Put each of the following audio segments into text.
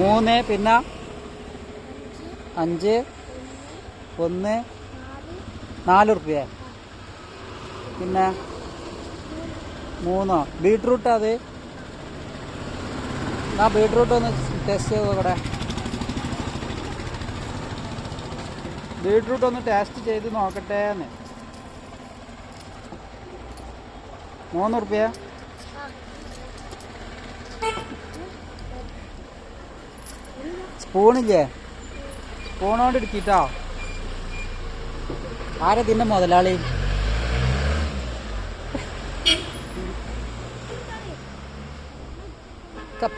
മൂന്ന് പിന്നെ അഞ്ച് ഒന്ന് നാല് റുപ്യ പിന്നെ മൂന്നോ? ബീട്രൂട്ട് അത്? ആ ബീട്രൂട്ട് ഒന്ന് ടേസ്റ്റ് ചെയ്ത് നോക്കട്ടെ ബീട്രൂട്ട് ഒന്ന് ടേസ്റ്റ് ചെയ്ത് നോക്കട്ടെ എന്ന് മൂന്ന് ഉറുപ്പ്യ സ്പൂണില്ലേ സ്പൂണോണ്ട് എടുക്കിട്ടോ ആരെ തിന്നെ മുതലാളി?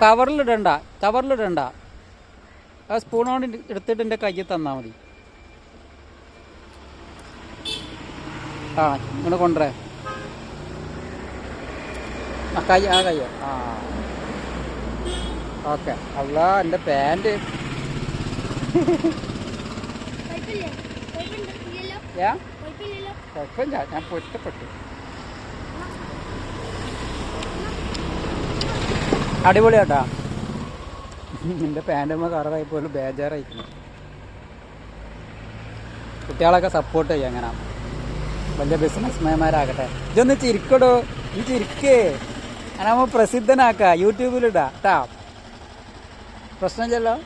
കവറിലിടണ്ട കവറിലിടണ്ട ആ സ്പൂണോണ്ട് എടുത്തിട്ട് എന്റെ കയ്യിൽ തന്നാൽ മതി. ആ ഇങ്ങനെ കൊണ്ടുവരേ. ആ കൈ ആ കയ്യോ ആ. ഓക്കെ. അല്ല എന്റെ പാന്റ് കുഴപ്പമില്ലേ. ഞാൻ പൊരുത്തപ്പെട്ടു. അടിപൊളിയാട്ടാ നിന്റെ പാന്റമ്മ കളറായി പോലും ബേജാറായിരിക്കുന്നു. കുട്ടികളൊക്കെ സപ്പോർട്ട് ചെയ്യാം അങ്ങനെ. വലിയ ബിസിനസ് മേന്മാരാകട്ടെ ഇതൊന്ന് ചിരിക്കടോ. ഈ ചിരിക്കേ. അങ്ങനെ പ്രസിദ്ധനാക്ക. യൂട്യൂബിലിടാ. ട്ടാ. പ്രശ്നമില്ലല്ലോ.